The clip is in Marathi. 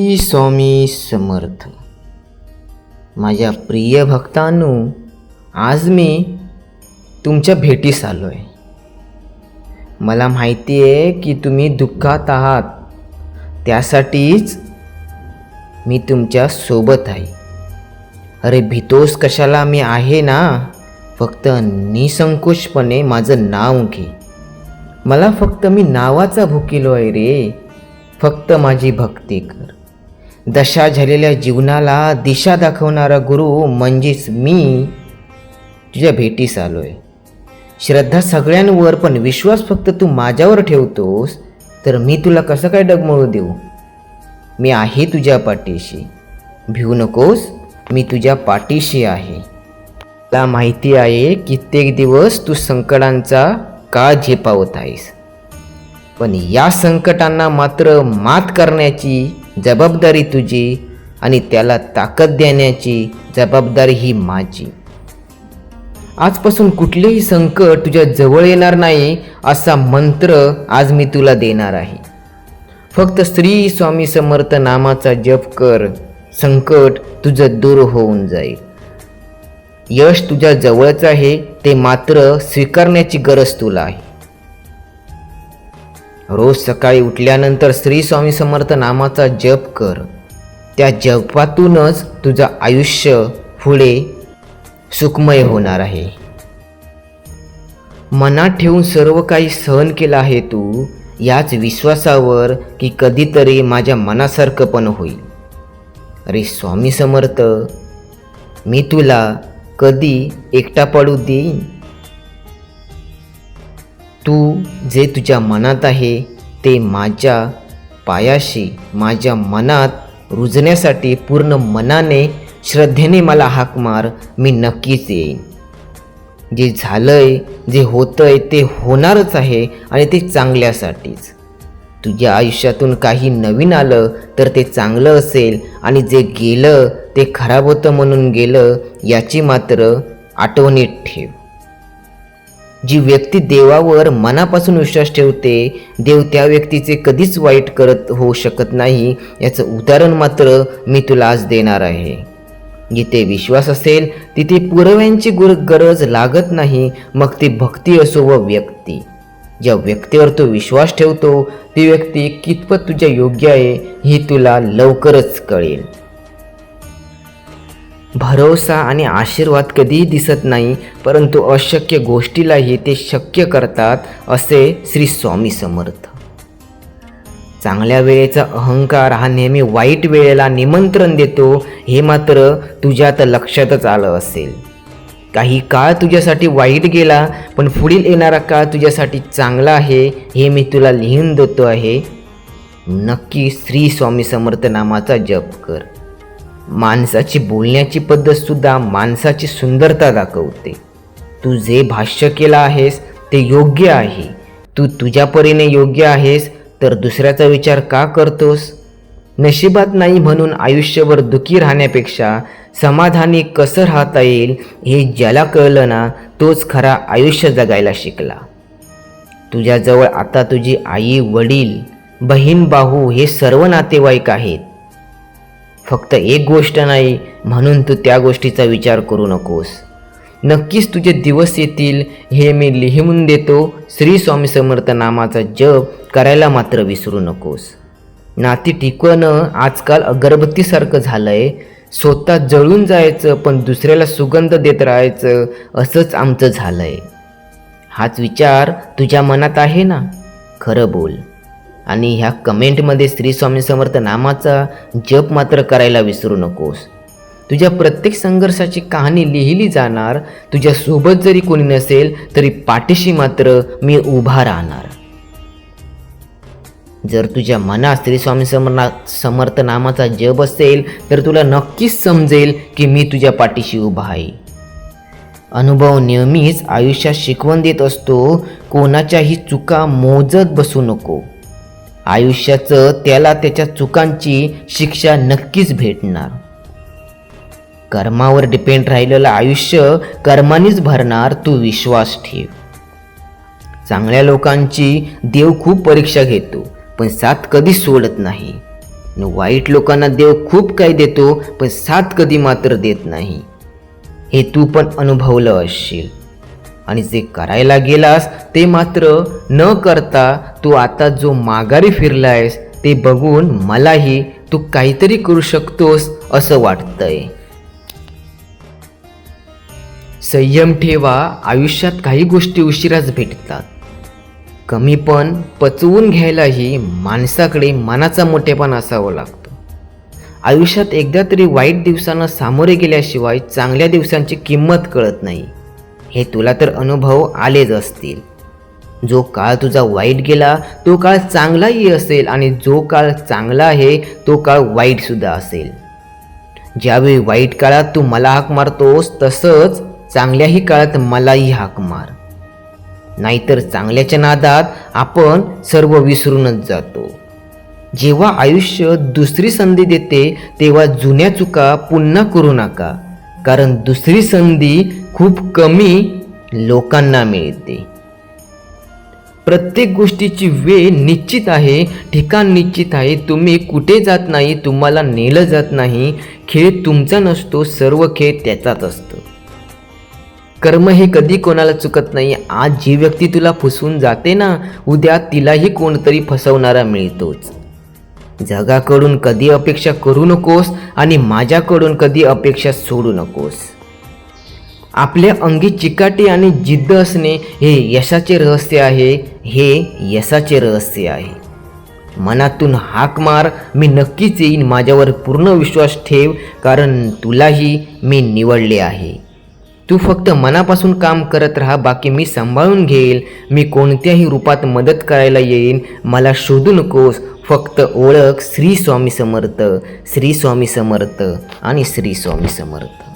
श्री स्वामी समर्थ. माझ्या प्रिय भक्तांनो आज मी तुमच्या भेटीस आलो आहे मला माहिती आहे की तुम्ही दुःखात आहात. त्यासाठीच मी तुमच्यासोबत आहे. अरे भीतोस कशाला मी आहे ना? फक्त निसंकोचपणे माझं नाव घे. मला फक्त मी नावाचा भुकिलो आहे रे. फक्त माझी भक्ती कर. दशा झालेल्या जीवनाला दिशा दाखवणारा गुरु म्हणजेच मी. तुझ्या भेटीस आलो आहे श्रद्धा सगळ्यांवर पण विश्वास फक्त तू माझ्यावर ठेवतोस तर मी तुला कसं काय डगमळू देऊ? मी आहे तुझ्या पाठीशी. भिवू नकोस मी तुझ्या पाठीशी आहे. मला माहिती आहे कित्येक दिवस तू संकटांचा का झेपावत आहेस. पण या संकटांना मात्र मात करण्याची जबाबदारी तुझी आणि त्याला ताकद देण्याची जबाबदारी ही माझी. आजपासून कुठलेही संकट तुझ्या जवळ येणार नाही असा मंत्र आज मी तुला देणार आहे. फक्त श्री स्वामी समर्थ नामाचा जप कर. संकट तुझं दूर होऊन जाईल. यश तुझ्या जवळच आहे ते मात्र स्वीकारण्याची गरज तुला आहे. रोज सकाळी उठल्यानंतर श्री स्वामी समर्थ नामाचा जप कर. त्या जपातूनच तुझं आयुष्य पुढे सुखमय होणार आहे. मनात ठेवून सर्व काही सहन केलं आहे तू याच विश्वासावर की कधीतरी माझ्या मनासारखं पण होईल. अरे स्वामी समर्थ मी तुला कधी एकटा पडू देईन? तू जे तुझ्या मनात आहे ते माझ्या पायाशी माझ्या मनात रुजण्यासाठी पूर्ण मनाने श्रद्धेने मला हाक मार मी नक्कीच येईन. जे झालंय जे होतंय ते होणारच आहे आणि ते चांगल्यासाठीच. तुझ्या आयुष्यातून काही नवीन आलं तर ते चांगलं असेल आणि जे गेलं ते खराब होतं म्हणून गेलं याची मात्र आठवणीत ठेव. जी व्यक्ती देवावर मनापासून विश्वास ठेवते देव त्या व्यक्तीचे कधीच वाईट करत होऊ शकत नाही याचं उदाहरण मात्र मी तुला आज देणार आहे. जिथे विश्वास असेल तिथे पुराव्यांची गुर गरज लागत नाही मग ती भक्ती असो व व्यक्ती. ज्या व्यक्तीवर तू विश्वास ठेवतो ती व्यक्ती कितपत तुझ्या योग्य आहे ही तुला लवकरच कळेल. भरोसा आणि आशीर्वाद कधीही दिसत नाही परंतु अशक्य गोष्टीलाही ते शक्य करतात असे श्री स्वामी समर्थ. चांगल्या वेळेचा अहंकार हा नेहमी वाईट वेळेला निमंत्रण देतो हे मात्र तुझ्यात लक्षातच आलं असेल. काही काळ तुझ्यासाठी वाईट गेला पण पुढील येणारा काळ तुझ्यासाठी चांगला आहे हे मी तुला लिहून देतो आहे. नक्की श्री स्वामी समर्थ नामाचा जप कर. माणसाची बोलण्याची पद्धतसुद्धा माणसाची सुंदरता दाखवते. तू जे भाष्य केलं आहेस ते योग्य आहे. तू तुझ्या परीने योग्य आहेस तर दुसऱ्याचा विचार का करतोस? नशिबात नाही म्हणून आयुष्यभर दुःखी राहण्यापेक्षा समाधानी कसं राहता येईल हे ज्याला कळलं ना तोच खरा आयुष्य जगायला शिकला. तुझ्याजवळ आता तुझी आई वडील बहीण भाऊ हे सर्व नातेवाईक आहेत. फक्त एक गोष्ट नाही म्हणून तू त्या गोष्टीचा विचार करू नकोस. नक्कीच तुझे दिवस येतील हे मी लिहून देतो श्री स्वामी समर्थ नामाचा जप करायला मात्र विसरू नकोस. नाती टिकवणं आजकाल अगरबत्तीसारखं झालंय स्वतः जळून जायचं पण दुसऱ्याला सुगंध देत राहायचं असंच आमचं झालंय. हाच विचार तुझ्या मनात आहे ना? खरं बोल. आणि ह्या कमेंटमध्ये श्री स्वामी समर्थ नामाचा जप मात्र करायला विसरू नकोस. तुझ्या प्रत्येक संघर्षाची कहाणी लिहिली जाणार तुझ्या सोबत जरी कोणी नसेल तरी पाठीशी मात्र मी उभा राहणार. जर तुझ्या मनात श्री स्वामी समर्ना समर्थ नामाचा जप असेल तर तुला नक्कीच समजेल की मी तुझ्या पाठीशी उभा आहे. अनुभव नेहमीच आयुष्यात शिकवण देत असतो कोणाच्याही चुका मोजत बसू नको. आयुष्याचं त्याला त्याच्या चुकांची शिक्षा नक्कीच भेटणार. कर्मावर डिपेंड राहिलेलं आयुष्य कर्मानेच भरणार तू विश्वास ठेव. चांगल्या लोकांची देव खूप परीक्षा घेतो पण साथ कधी सोडत नाही. वाईट लोकांना देव खूप काही देतो पण साथ कधी मात्र देत नाही. हे तू पण अनुभवलं असशील. आणि जे करायला गेलास ते मात्र न करता तू आता जो माघारी फिरलायस ते बघून मलाही तू काहीतरी करू शकतोस असं वाटतंय. संयम ठेवा आयुष्यात काही गोष्टी उशिराच भेटतात. कमी पण पचवून घ्यायलाही माणसाकडे मनाचा मोठेपण असावं लागतो. आयुष्यात एकदा तरी वाईट दिवसांना सामोरे गेल्याशिवाय चांगल्या दिवसांची किंमत कळत नाही. हे तुला तर अनुभव आलेच असतील. जो काळ तुझा वाईट गेला तो काळ चांगलाही असेल आणि जो काळ चांगला आहे तो काळ वाईटसुद्धा असेल. ज्यावेळी वाईट काळात तू मला हाक मारतोस तसंच चांगल्याही काळात मलाही हाक मार. नाहीतर चांगल्याच्या नादात आपण सर्व विसरूनच जातो. जेव्हा आयुष्य दुसरी संधी देते तेव्हा जुन्या चुका पुन्हा करू नका. कारण दुसरी संधी खूप कमी लोकांना मिळते. प्रत्येक गोष्टीची वेळ निश्चित आहे ठिकाण निश्चित आहे तुम्ही कुठे जात नाही तुम्हाला नेलं जात नाही खेळ तुमचा नसतो सर्व खेळ त्याचाच असतो. कर्म हे कधी कोणाला चुकत नाही आज जी व्यक्ती तुला फसवून जाते ना उद्या तिलाही कोणतरी फसवणारा मिळतोच. जगाकडून कधी अपेक्षा करू नकोस आणि माझ्याकडून कधी अपेक्षा सोडू नकोस. आपल्या अंगी चिकाटी आणि जिद्द असणे हे यशाचे रहस्य आहे हे यशाचे रहस्य आहे. मनातून हाक मार मी नक्कीच येईन माझ्यावर पूर्ण विश्वास ठेव कारण तुलाही मी निवडले आहे. तू फक्त मनापासून काम करत राहा बाकी मी सांभाळून घेईल. मी कोणत्याही रूपात मदत करायला येईन. मला शोधू नकोस. फक्त ओळख श्री स्वामी समर्थ श्री स्वामी समर्थ आणि श्री स्वामी समर्थ.